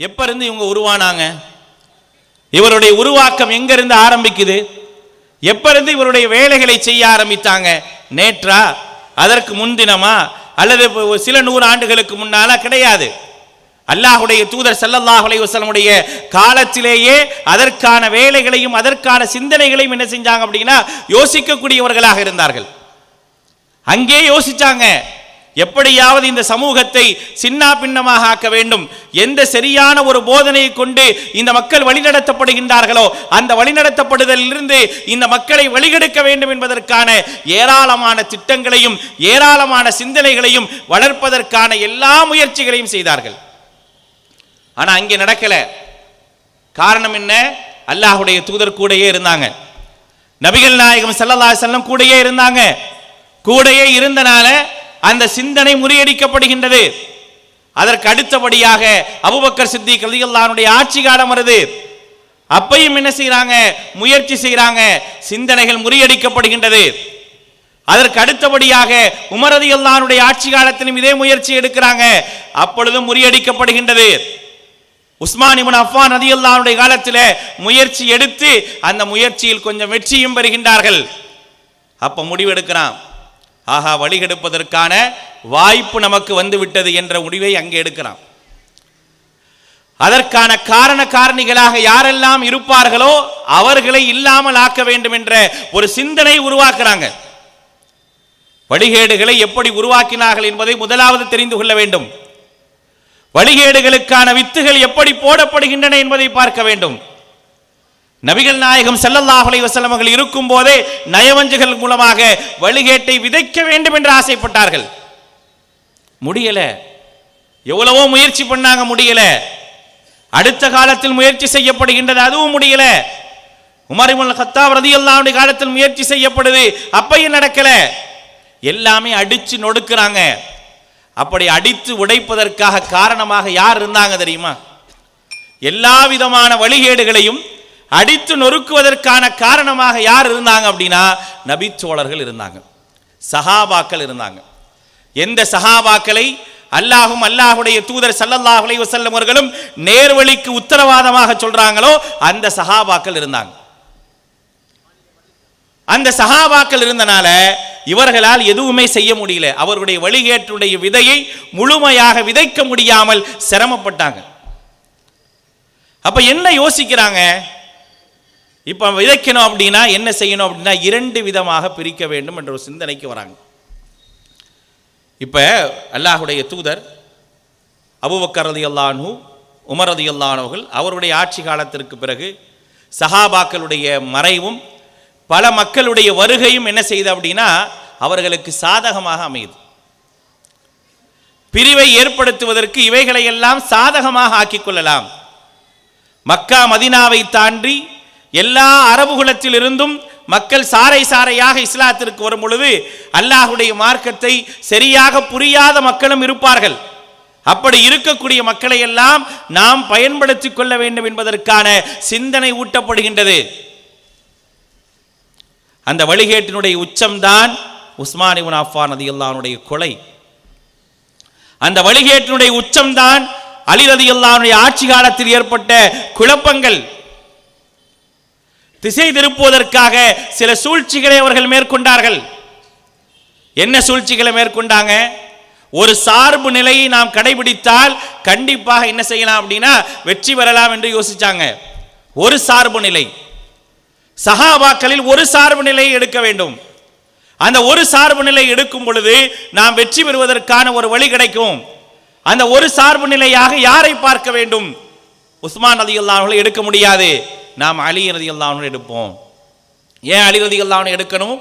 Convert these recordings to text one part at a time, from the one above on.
எப்ப இருந்து இவங்க உருவானாங்க? இவருடைய உருவாக்கம் எங்கேருந்து ஆரம்பிக்குது? எப்பிருந்து இவருடைய வேலைகளை செய்ய ஆரம்பித்தாங்க? நேற்றா? அதற்கு முன்தினமா? அல்லது சில நூறு ஆண்டுகளுக்கு முன்னால? கிடையாது. அல்லாஹுடைய தூதர் ஸல்லல்லாஹு வசலமுடைய காலத்திலேயே அதற்கான வேலைகளையும் அதற்கான சிந்தனைகளையும் என்ன செஞ்சாங்க அப்படின்னா யோசிக்கக்கூடியவர்களாக இருந்தார்கள். அங்கே யோசிச்சாங்க. எப்படியாவது இந்த சமூகத்தை சின்னா பின்னமாக ஆக்க வேண்டும். எந்த சரியான ஒரு போதனையை கொண்டு இந்த மக்கள் வழிநடத்தப்படுகின்றார்களோ அந்த வழிநடத்தப்படுதலிலிருந்து இந்த மக்களை வழிகெடுக்க வேண்டும் என்பதற்கான ஏராளமான திட்டங்களையும் ஏராளமான சிந்தனைகளையும் வளர்ப்பதற்கான எல்லா முயற்சிகளையும் செய்தார்கள். ஆனா அங்கே நடக்கல. காரணம் என்ன? அல்லாஹுடைய தூதர் கூடயே இருந்தாங்க. நபிகள் நாயகம் செல்லல்லா செல்லம் கூடையே கூடயே இருந்தாங்க. கூடயே இருந்தனால அந்த சிந்தனை முறியடிக்கப்படுகின்றது. அதற்கு அடுத்தபடியாக அபுபக்கர் சித்திக் ரலியல்லாஹுடைய ஆட்சி காலம் வருது. அப்பையும் என்ன செய்கிறாங்க முயற்சி செய்கிறாங்க சிந்தனைகள் முறியடிக்கப்படுகின்றது. அதற்கு அடுத்தபடியாக உமரதி அல்லானுடைய ஆட்சி காலத்திலும் இதே முயற்சி எடுக்கிறாங்க. அப்பொழுதும் முறியடிக்கப்படுகின்றது. உஸ்மான் இமன் அஃபான் அல்லானுடைய காலத்தில் முயற்சி எடுத்து அந்த முயற்சியில் கொஞ்சம் வெற்றியும் பெறுகின்றார்கள். அப்ப முடிவெடுக்கிறான் ஆஹா வழிகெடுப்பதற்கான வாய்ப்பு நமக்கு வந்து விட்டது என்ற முடிவை அங்கே எடுக்கிறான். அதற்கான காரண காரணிகளாக யாரெல்லாம் இருப்பார்களோ அவர்களை இல்லாமல் ஆக்க வேண்டும் என்ற ஒரு சிந்தனை உருவாக்குறாங்க. வழிகேடுகளை எப்படி உருவாக்கினார்கள் என்பதை முதலாவது தெரிந்து கொள்ள வேண்டும். வழிகேடுகளுக்கான வித்துகள் எப்படி போடப்படுகின்றன என்பதை பார்க்க வேண்டும். நபிகள் நாயகம் செல்லல்லாஹலை அலைஹி இருக்கும் போதே நயவஞ்சுகள் மூலமாக வழிகேட்டை விதைக்க வேண்டும் என்று ஆசைப்பட்டார்கள். முடியல. எவ்வளவோ முயற்சி பண்ணாங்க முடியல. அடுத்த காலத்தில் முயற்சி செய்யப்படுகின்றது அதுவும் முடியல. உமரிமுல் இப்னு கத்தாப் ரதியல்லாஹுடைய காலத்தில் முயற்சி செய்யப்படுது அப்பையும் நடக்கல. எல்லாமே அடிச்சு நொடுக்கிறாங்க. அப்படி அடித்து உடைப்பதற்காக காரணமாக யார் இருந்தாங்க தெரியுமா? எல்லா விதமான வழிகேடுகளையும் அடித்து நொறுக்குவதற்கான காரணமாக யார் இருந்தாங்க அப்படின்னா நபிச்சோழர்கள் இருந்தாங்க. சஹாபாக்கள் இருந்தாங்க. எந்த சஹாபாக்களை அல்லாஹும் அல்லாஹுடைய தூதர் ஸல்லல்லாஹு அலைஹி அவர்களும் நேர்வழிக்கு உத்தரவாதமாக சொல்றாங்களோ அந்த சஹாபாக்கள் இருந்தாங்க. அந்த சஹாபாக்கள் இருந்தனால இவர்களால் எதுவுமே செய்ய முடியல. அவருடைய வழிகேட்டுடைய விதையை முழுமையாக விதைக்க முடியாமல் சிரமப்பட்டாங்க. அப்ப என்ன யோசிக்கிறாங்க? இப்போ விதைக்கணும் அப்படின்னா என்ன செய்யணும் அப்படின்னா இரண்டு விதமாக பிரிக்க வேண்டும் என்ற ஒரு சிந்தனைக்கு வராங்க. இப்ப அல்லாஹுடைய தூதர் அபூபக்கர் அல்லானு உமர் ரலியல்லாஹுகள் அவருடைய ஆட்சி காலத்திற்கு பிறகு சஹாபாக்களுடைய மறைவும் பல மக்களுடைய வருகையும் என்ன செய்யுது அப்படின்னா அவர்களுக்கு சாதகமாக அமையுது. பிரிவை ஏற்படுத்துவதற்கு இவைகளை எல்லாம் சாதகமாக ஆக்கிக் கொள்ளலாம். மக்கா மதினாவை தாண்டி எல்லா அரபு குலத்திலிருந்தும் மக்கள் சாறை சாறையாக இஸ்லாத்திற்கு வரும் பொழுது அல்லாஹுடைய மார்க்கத்தை சரியாக புரியாத மக்களும் இருப்பார்கள். அப்படி இருக்கக்கூடிய மக்களை எல்லாம் நாம் பயன்படுத்திக் கொள்ள வேண்டும் என்பதற்கான சிந்தனை ஊட்டப்படுகின்றது. அந்த வழிகேட்டினுடைய உச்சம்தான் உஸ்மான் இப்னு அஃபான் ரதியல்லாஹுடைய கொலை. அந்த வழிகேட்டினுடைய உச்சம்தான் அலிரதியுல்லானுடைய ஆட்சி காலத்தில் ஏற்பட்ட குழப்பங்கள். திசை திருப்புவதற்காக சில சூழ்ச்சிகளை அவர்கள் மேற்கொண்டார்கள். என்ன சூழ்ச்சிகளை மேற்கொண்டாங்க? ஒரு சார்பு நிலையை நாம் கடைபிடித்தால் கண்டிப்பாக என்ன செய்யலாம் அப்படின்னா வெற்றி பெறலாம் என்று யோசிச்சாங்க. ஒரு சார்பு நிலை. சகாபாக்களில் ஒரு சார்பு நிலையை எடுக்க வேண்டும். அந்த ஒரு சார்பு நிலை எடுக்கும் பொழுது நாம் வெற்றி பெறுவதற்கான ஒரு வழி கிடைக்கும். அந்த ஒரு சார்பு நிலையாக யாரை பார்க்க வேண்டும்? உஸ்மான் ரதி எடுக்க முடியாது. நாம் அலி ரதி எடுப்போம். ஏன் அலி ரதி எடுக்கணும்?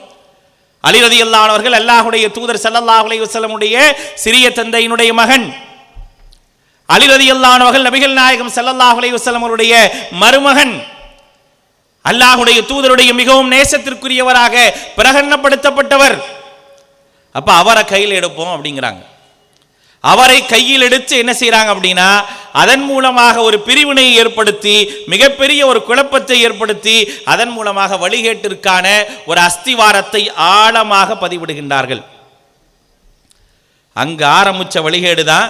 அலி ரதி அல்லாஹுடைய தூதர் ஸல்லல்லாஹு அலைஹி சிறிய தந்தையினுடைய மகன். அலி ரதி நபிகள் நாயகம் ஸல்லல்லாஹு அலைஹி அவருடைய மருமகன். அல்லாஹுடைய தூதருடைய மிகவும் நேசத்திற்குரியவராக பிரகடனப்படுத்தப்பட்டவர். அப்ப அவரை கையில் எடுப்போம் அப்படிங்கிறாங்க. அவரை கையில் எடுத்து என்ன செய்கிறாங்க அப்படின்னா அதன் மூலமாக ஒரு பிரிவினை ஏற்படுத்தி மிகப்பெரிய ஒரு குழப்பத்தை ஏற்படுத்தி அதன் மூலமாக வழிகேட்டிற்கான ஒரு அஸ்திவாரத்தை ஆழமாக பதிவிடுகின்றார்கள். அங்கு ஆரம்பிச்ச வழிகேடு தான்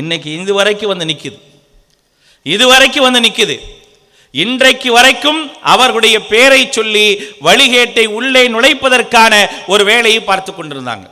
இன்னைக்கு இது வரைக்கும் வந்து நிக்குது. இதுவரைக்கும் வந்து நிற்குது இன்றைக்கு வரைக்கும் அவர்களுடைய பேரை சொல்லி வழிகேட்டை உள்ளே நுழைப்பதற்கான ஒரு வேலையை பார்த்து கொண்டிருந்தாங்க.